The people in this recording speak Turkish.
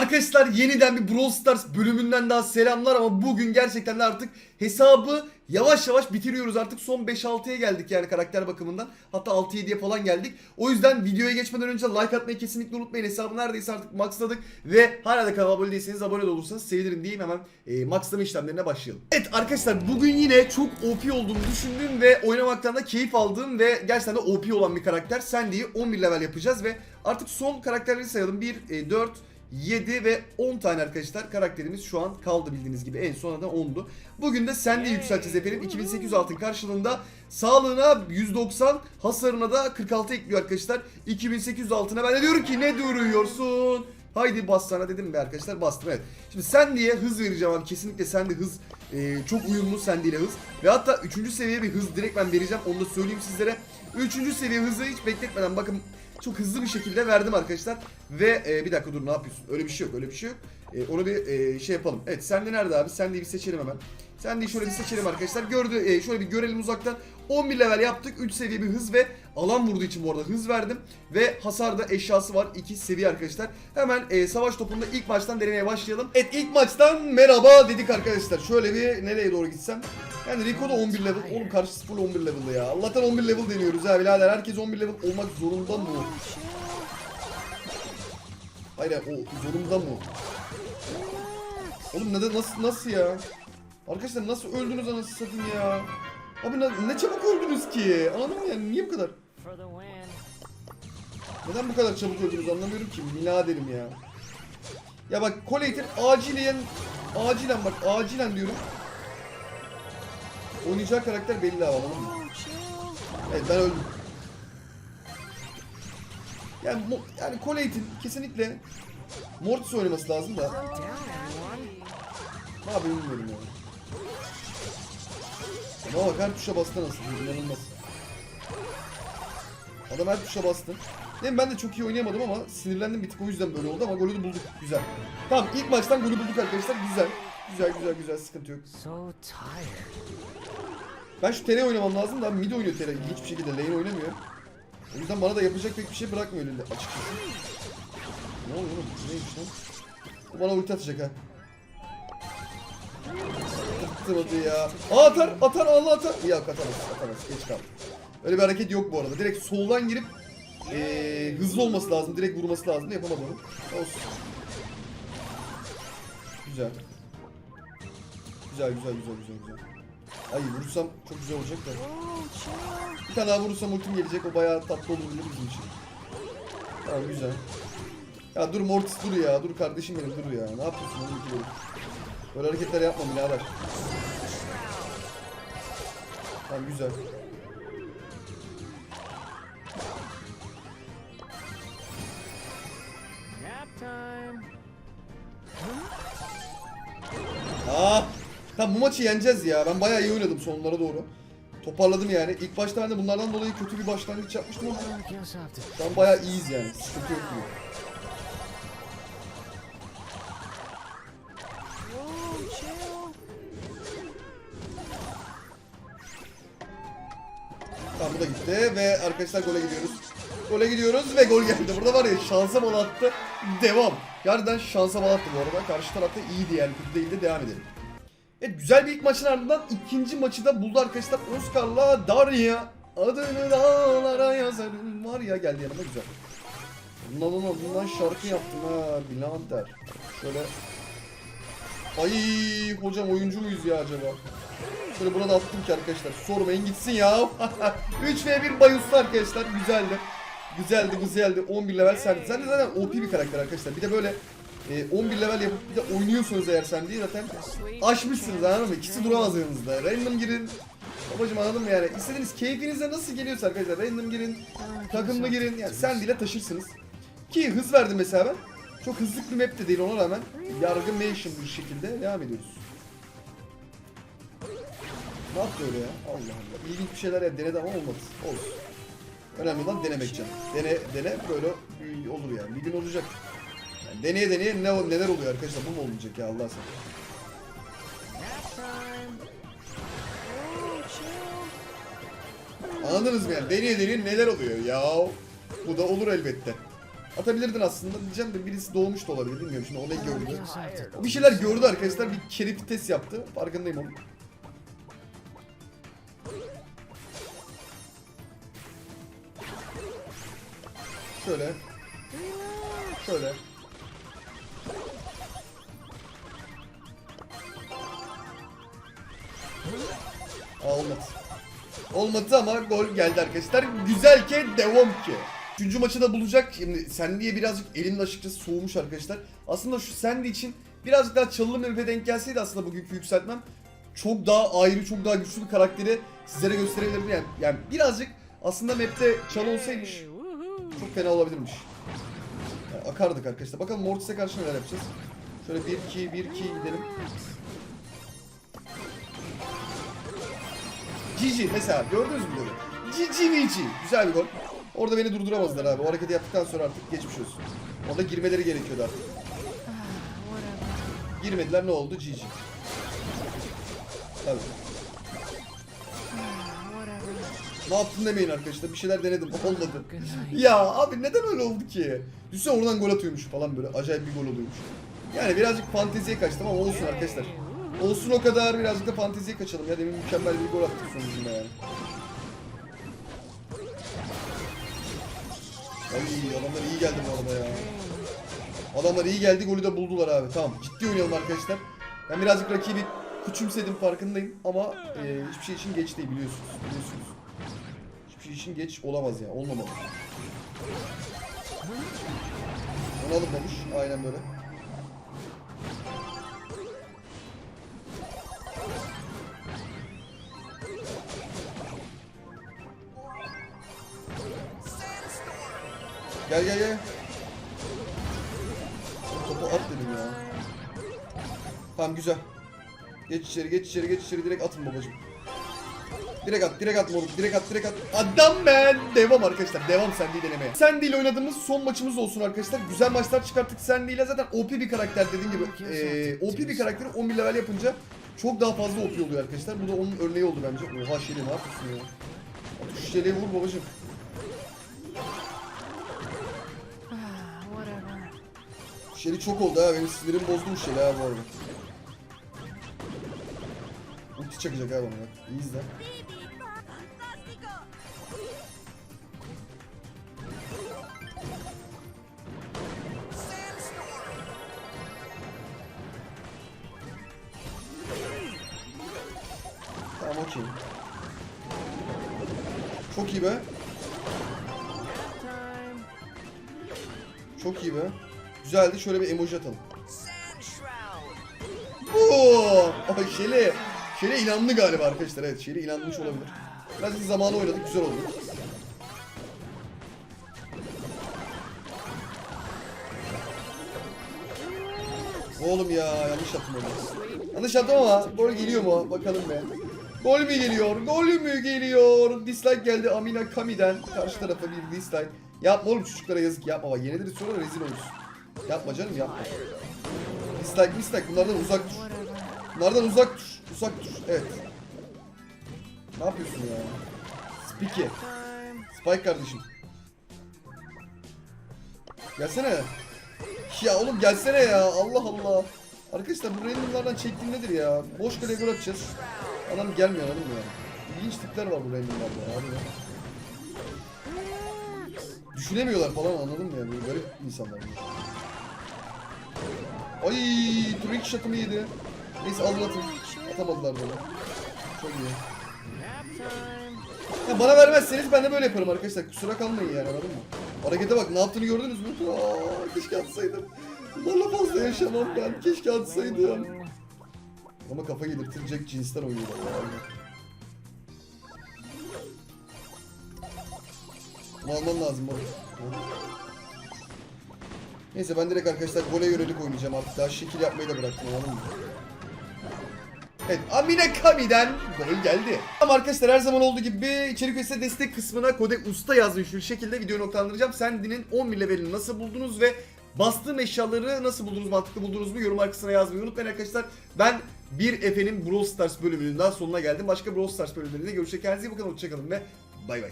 Arkadaşlar yeniden bir Brawl Stars bölümünden daha selamlar ama bugün gerçekten de artık hesabı yavaş yavaş bitiriyoruz. Artık son 5-6'ya geldik yani karakter bakımından. Hatta 6-7'ye falan geldik. O yüzden videoya geçmeden önce like atmayı kesinlikle unutmayın. Hesabı neredeyse artık maxladık ve hala da kanala abone değilseniz abone de olursanız sevinirim diyeyim hemen e, maxlama işlemlerine başlayalım. Evet arkadaşlar bugün yine çok OP olduğunu düşündüğüm ve oynamaktan da keyif aldığım ve gerçekten de OP olan bir karakter. Sandy'yi 11 level yapacağız ve artık son karakterleri sayalım. 1, 4, 7 ve 10 tane arkadaşlar karakterimiz şu an kaldı bildiğiniz gibi. En son da 10'du. Bugün de sen de yükselteceğiz efendim. 2800 altın karşılığında sağlığına 190, hasarına da 46 ekliyor arkadaşlar. 2800 altına ben de diyorum ki ne duruyorsun? Haydi bas sana dedim be arkadaşlar bastım evet. Şimdi sen diye hız vereceğim abi kesinlikle sen de hız e, çok uyumlu sen ile hız. Ve hatta 3. seviye bir hız direkt ben vereceğim onu da söyleyeyim sizlere. 3. seviye hızı hiç bekletmeden bakın çok hızlı bir şekilde verdim arkadaşlar. Ve e, bir dakika dur ne yapıyorsun? Öyle bir şey yok öyle bir şey yok. E, onu bir e, şey yapalım. Evet sen de nerede abi? Sen de bir seçelim hemen. Sen de şöyle bir seçelim arkadaşlar. Gördü e, şöyle bir görelim uzaktan. 11 level yaptık. 3 seviye bir hız ve alan vurduğu için bu arada hız verdim. Ve hasarda eşyası var. 2 seviye arkadaşlar. Hemen e, savaş topunda ilk maçtan denemeye başlayalım. Evet ilk maçtan merhaba dedik arkadaşlar. Şöyle bir nereye doğru gitsem. Yani Rico da 11 level. Oğlum karşısı full 11 level ya. Allah'tan 11 level deniyoruz ha birader. Herkes 11 level olmak zorunda mı? Hayır o zorunda mı? Oğlum neden nasıl nasıl ya? Arkadaşlar nasıl öldünüz anasını satayım ya? Abi ne, ne çabuk öldünüz ki? Anladın mı yani niye bu kadar? Neden bu kadar çabuk öldünüz anlamıyorum ki. Biraderim ya. Ya bak Collator acilen acilen bak acilen diyorum. Oynayacağı karakter belli abi anladın mı? Evet ben öldüm. Yani yani Collator kesinlikle Mortis oynaması lazım da. Ne yapayım bilmiyorum ya. Ama bak her tuşa bastı nasıl inanılmaz. Adam her tuşa bastı. Değil mi? Ben de çok iyi oynayamadım ama sinirlendim bir tık o yüzden böyle oldu ama golü de bulduk. Güzel. Tamam ilk maçtan golü bulduk arkadaşlar. Güzel. Güzel güzel güzel sıkıntı yok. Ben şu tele oynamam lazım da mid oynuyor tele. Hiçbir şekilde lane oynamıyor. O yüzden bana da yapacak pek bir şey bırakmıyor elinde açıkçası. Ne oluyor oğlum? Neymiş lan? Bu bana ulti atacak ha. Atamadı ya. Aa atar atar Allah atar. Yok atamaz atamaz geç kaldı. Öyle bir hareket yok bu arada. Direkt soldan girip eee, hızlı olması lazım. Direkt vurması lazım. Yapamadı onu. Olsun. Güzel. Güzel güzel güzel güzel güzel. Ay vurursam çok güzel olacak da. Bir tane daha vurursam ultim gelecek. O bayağı tatlı olur bizim için. Tamam güzel. Ya dur Mortis dur ya. Dur kardeşim benim dur ya. Ne yapıyorsun ikili? Böyle hareketler yapma birader. Tamam güzel. Aa! Tamam bu maçı yeneceğiz ya. Ben bayağı iyi oynadım sonlara doğru. Toparladım yani. İlk başta de bunlardan dolayı kötü bir başlangıç yapmıştım ama şu an bayağı iyiyiz yani. Sıkıntı yok. Gitti ve arkadaşlar gole gidiyoruz. Gole gidiyoruz ve gol geldi. Burada var ya şansa bal attı. Devam. Gerçekten şansa bal attı bu arada. Karşı tarafta iyiydi yani kötü değildi. Devam edelim. Evet güzel bir ilk maçın ardından ikinci maçı da buldu arkadaşlar. Oscar'la Daria. Adını dağlara yazarım. Var ya geldi yanıma güzel. Bundan bundan şarkı yaptım ha Bilander. Şöyle. Ay hocam oyuncu muyuz ya acaba? Şöyle buna da attım ki arkadaşlar. Sormayın gitsin ya. 3 v 1 bayuslu arkadaşlar. Güzeldi. Güzeldi güzeldi. 11 level. Sen de zaten OP bir karakter arkadaşlar. Bir de böyle e, 11 level yapıp bir de oynuyorsunuz eğer sen değil zaten aşmışsınız anladın mı? İkisi duramaz yanınızda. Random girin. Babacım anladın mı yani? İstediğiniz keyfinize nasıl geliyorsa arkadaşlar. Random girin. Takımlı girin. Yani sen bile taşırsınız. Ki hız verdim mesela ben. Çok hızlı bir map de değil ona rağmen. Yargı Nation bir şekilde devam ediyoruz. Ne yaptı öyle ya? Allah Allah. İlginç bir şeyler ya denedi ama olmadı. Olsun. Önemli olan denemek canım. Dene, dene böyle olur yani. Bir gün olacak. Yani deneye deneye ne, neler oluyor arkadaşlar bu mu olmayacak ya Allah chill. Anladınız mı yani? Deneye deneye neler oluyor ya. Bu da olur elbette. Atabilirdin aslında diyeceğim de birisi doğmuş da olabilir bilmiyorum şimdi o ne gördü. Bir şeyler gördü arkadaşlar bir kerit test yaptı farkındayım onun. Şöyle. Şöyle. Olmadı. Olmadı ama gol geldi arkadaşlar. Güzel ki devam ki. Üçüncü maçı da bulacak. Şimdi Sandy'ye birazcık elim de açıkçası soğumuş arkadaşlar. Aslında şu Sandy için birazcık daha çalılı map'e denk gelseydi aslında bugünkü yükseltmem çok daha ayrı, çok daha güçlü bir karakteri sizlere gösterebilirdim. Yani, yani birazcık aslında map'te çalı olsaymış. Çok fena olabilirmiş. Yani akardık arkadaşlar. Bakalım Mortis'e karşı neler yapacağız. Şöyle 1-2, 1-2 gidelim. Cici mesela gördünüz mü golü? Cici Vici. Güzel bir gol. Orada beni durduramazlar abi. O hareketi yaptıktan sonra artık geçmiş olsun. Orada girmeleri gerekiyordu artık. Ah. Girmediler ne oldu? Cici. Tabii. Ne yaptın demeyin arkadaşlar. Bir şeyler denedim. Olmadı. Ya abi neden öyle oldu ki? Düşünsene oradan gol atıyormuş falan böyle. Acayip bir gol oluyormuş. Yani birazcık fanteziye kaçtım ama olsun arkadaşlar. Olsun o kadar birazcık da fanteziye kaçalım ya. Demin mükemmel bir gol attık sonucunda yani. Ay adamlar iyi geldi bu arada ya. Adamlar iyi geldi golü de buldular abi. Tamam ciddi oynayalım arkadaşlar. Ben birazcık rakibi küçümsedim farkındayım ama e, hiçbir şey için geç değil biliyorsunuz. Biliyorsunuz. İçin geç olamaz ya. Olmamalı. Onu alınmamış. Aynen böyle. Gel gel gel. Topu at dedim ya. Tamam güzel. Geç içeri, geç içeri, geç içeri. Direkt atın babacım. Direkt at, direkt at moruk, direkt at, direkt at. Adam ben. Devam arkadaşlar, devam Sandy denemeye. Sandy ile oynadığımız son maçımız olsun arkadaşlar. Güzel maçlar çıkarttık Sandy ile. Zaten OP bir karakter dediğim gibi. Eee OP bir karakteri 11 level yapınca çok daha fazla OP oluyor arkadaşlar. Bu da onun örneği oldu bence. Oha Şeli ne yapıyorsun ya? At Şu Şeli'ye vur babacım. Ah, whatever. Şeli çok oldu ha. Benim sinirim bozdu bu Şeli ha bu arada. Ulti çakacak ha bana bak. İyi izle. Tamam okey. Çok iyi be. Çok iyi be. Güzeldi. Şöyle bir emoji atalım. Boom! Ay Şeli. Şeli inandı galiba arkadaşlar. Evet Şeli inanmış olabilir. Biraz da zamanı oynadık. Güzel oldu. Oğlum ya yanlış attım onu. Yanlış attım ama gol geliyor mu? Bakalım be. Gol mü geliyor? Gol mü geliyor? Dislike geldi Amina Kami'den. Karşı tarafa bir dislike. Yapma oğlum çocuklara yazık yapma. Bak yeniliriz sonra rezil oluruz. Yapma canım yapma. Dislike dislike bunlardan uzak dur. Bunlardan uzak dur. Uzak dur. Evet. Ne yapıyorsun ya? Spike. Spike kardeşim. Gelsene. Ya oğlum gelsene ya. Allah Allah. Arkadaşlar bu randomlardan çektiğim nedir ya? Boş kale atacağız. Adam gelmiyor anladın mı ya? İlginç tipler var bu randomlarda abi ya. Düşünemiyorlar falan anladın mı ya? Böyle garip insanlar. Ay, trick shot'ımı yedi. Neyse alın. Atamadılar bana. Çok iyi. Ya bana vermezseniz ben de böyle yaparım arkadaşlar. Kusura kalmayın yani anladın mı? Harekete bak ne yaptığını gördünüz mü? Aa, keşke atsaydım. Bunlarla fazla yaşamam ben. Keşke atsaydım. Ama kafa yedirtilecek cinsten oynuyorlar ya. Bunu almam lazım baba. Neyse ben direkt arkadaşlar gole yönelik oynayacağım artık. Daha şekil yapmayı da bıraktım anladın mı? Evet Amine Kami'den gol geldi. Ama arkadaşlar her zaman olduğu gibi içerik üyesi destek kısmına kode usta yazmış şu şekilde videoyu noktalandıracağım. Sendin'in 11 levelini nasıl buldunuz ve bastığım eşyaları nasıl buldunuz, mantıklı buldunuz mu yorum kısmına yazmayı unutmayın arkadaşlar. Ben bir Efe'nin Brawl Stars bölümünün daha sonuna geldim. Başka Brawl Stars bölümlerinde görüşürüz. Kendinize iyi bakın, hoşçakalın ve bay bay.